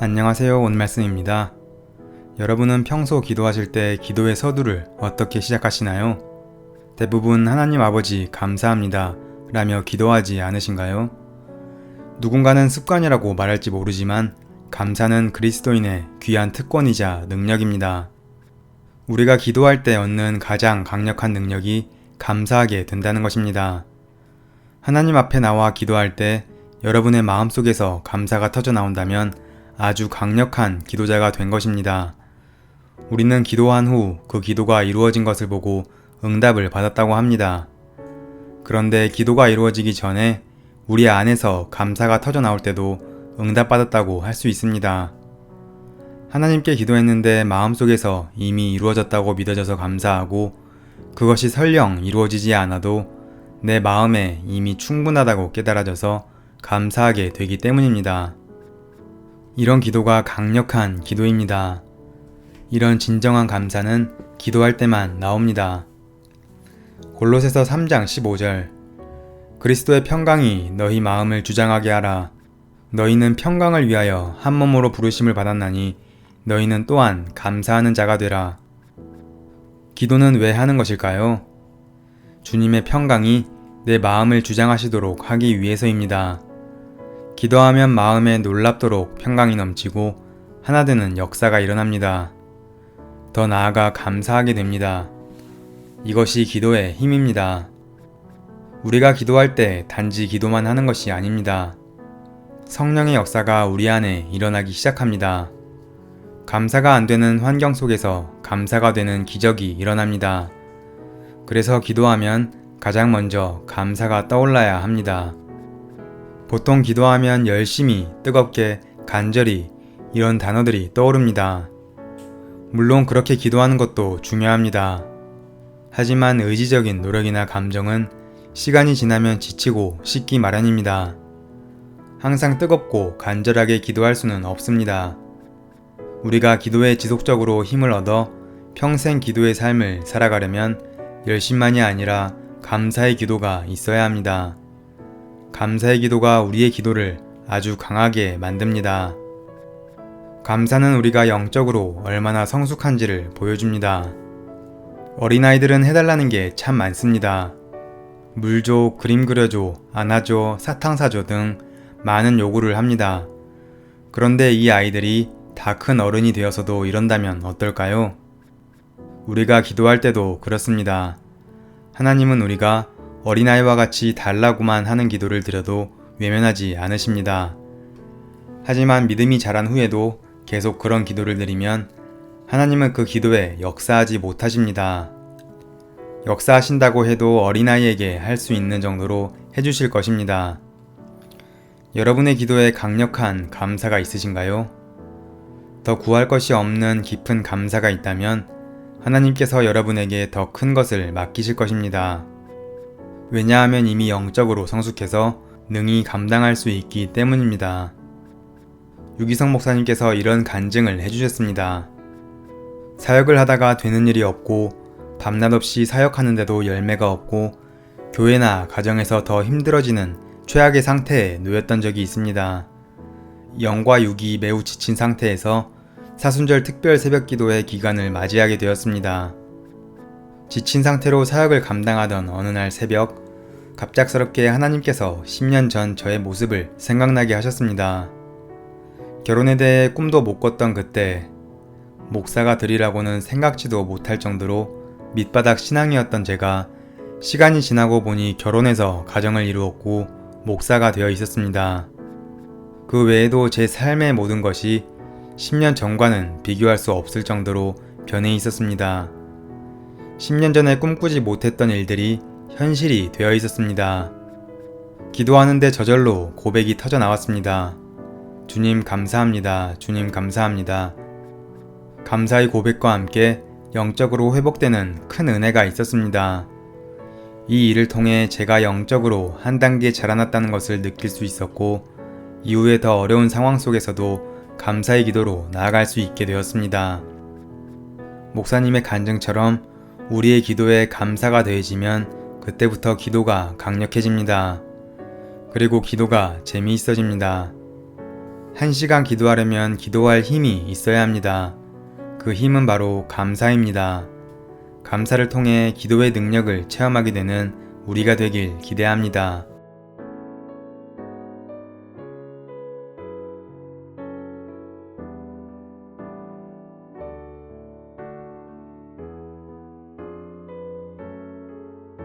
안녕하세요. 오늘 말씀입니다. 여러분은 평소 기도하실 때 기도의 서두를 어떻게 시작하시나요? 대부분 하나님 아버지 감사합니다. 라며 기도하지 않으신가요? 누군가는 습관이라고 말할지 모르지만 감사는 그리스도인의 귀한 특권이자 능력입니다. 우리가 기도할 때 얻는 가장 강력한 능력이 감사하게 된다는 것입니다. 하나님 앞에 나와 기도할 때 여러분의 마음속에서 감사가 터져 나온다면 아주 강력한 기도자가 된 것입니다. 우리는 기도한 후 그 기도가 이루어진 것을 보고 응답을 받았다고 합니다. 그런데 기도가 이루어지기 전에 우리 안에서 감사가 터져 나올 때도 응답받았다고 할 수 있습니다. 하나님께 기도했는데 마음속에서 이미 이루어졌다고 믿어져서 감사하고 그것이 설령 이루어지지 않아도 내 마음에 이미 충분하다고 깨달아져서 감사하게 되기 때문입니다. 이런 기도가 강력한 기도입니다. 이런 진정한 감사는 기도할 때만 나옵니다. 골로새서 3장 15절 그리스도의 평강이 너희 마음을 주장하게 하라. 너희는 평강을 위하여 한 몸으로 부르심을 받았나니 너희는 또한 감사하는 자가 되라. 기도는 왜 하는 것일까요? 주님의 평강이 내 마음을 주장하시도록 하기 위해서입니다. 기도하면 마음에 놀랍도록 평강이 넘치고 하나 되는 역사가 일어납니다. 더 나아가 감사하게 됩니다. 이것이 기도의 힘입니다. 우리가 기도할 때 단지 기도만 하는 것이 아닙니다. 성령의 역사가 우리 안에 일어나기 시작합니다. 감사가 안 되는 환경 속에서 감사가 되는 기적이 일어납니다. 그래서 기도하면 가장 먼저 감사가 떠올라야 합니다. 보통 기도하면 열심히, 뜨겁게, 간절히 이런 단어들이 떠오릅니다. 물론 그렇게 기도하는 것도 중요합니다. 하지만 의지적인 노력이나 감정은 시간이 지나면 지치고 식기 마련입니다. 항상 뜨겁고 간절하게 기도할 수는 없습니다. 우리가 기도에 지속적으로 힘을 얻어 평생 기도의 삶을 살아가려면 열심만이 아니라 감사의 기도가 있어야 합니다. 감사의 기도가 우리의 기도를 아주 강하게 만듭니다. 감사는 우리가 영적으로 얼마나 성숙한지를 보여줍니다. 어린아이들은 해달라는 게 참 많습니다. 물 줘, 그림 그려줘, 안아줘, 사탕 사줘 등 많은 요구를 합니다. 그런데 이 아이들이 다 큰 어른이 되어서도 이런다면 어떨까요? 우리가 기도할 때도 그렇습니다. 하나님은 우리가 어린아이와 같이 달라고만 하는 기도를 드려도 외면하지 않으십니다. 하지만 믿음이 자란 후에도 계속 그런 기도를 드리면 하나님은 그 기도에 역사하지 못하십니다. 역사하신다고 해도 어린아이에게 할 수 있는 정도로 해주실 것입니다. 여러분의 기도에 강력한 감사가 있으신가요? 더 구할 것이 없는 깊은 감사가 있다면 하나님께서 여러분에게 더 큰 것을 맡기실 것입니다. 왜냐하면 이미 영적으로 성숙해서 능히 감당할 수 있기 때문입니다. 유기성 목사님께서 이런 간증을 해주셨습니다. 사역을 하다가 되는 일이 없고 밤낮 없이 사역하는데도 열매가 없고 교회나 가정에서 더 힘들어지는 최악의 상태에 놓였던 적이 있습니다. 영과 육이 매우 지친 상태에서 사순절 특별 새벽 기도의 기간을 맞이하게 되었습니다. 지친 상태로 사역을 감당하던 어느 날 새벽, 갑작스럽게 하나님께서 10년 전 저의 모습을 생각나게 하셨습니다. 결혼에 대해 꿈도 못 꿨던 그때, 목사가 되리라고는 생각지도 못할 정도로 밑바닥 신앙이었던 제가 시간이 지나고 보니 결혼해서 가정을 이루었고 목사가 되어 있었습니다. 그 외에도 제 삶의 모든 것이 10년 전과는 비교할 수 없을 정도로 변해 있었습니다. 10년 전에 꿈꾸지 못했던 일들이 현실이 되어 있었습니다. 기도하는데 저절로 고백이 터져 나왔습니다. 주님 감사합니다. 주님 감사합니다. 감사의 고백과 함께 영적으로 회복되는 큰 은혜가 있었습니다. 이 일을 통해 제가 영적으로 한 단계 자라났다는 것을 느낄 수 있었고, 이후에 더 어려운 상황 속에서도 감사의 기도로 나아갈 수 있게 되었습니다. 목사님의 간증처럼 우리의 기도에 감사가 더해지면 그때부터 기도가 강력해집니다. 그리고 기도가 재미있어집니다. 한 시간 기도하려면 기도할 힘이 있어야 합니다. 그 힘은 바로 감사입니다. 감사를 통해 기도의 능력을 체험하게 되는 우리가 되길 기대합니다.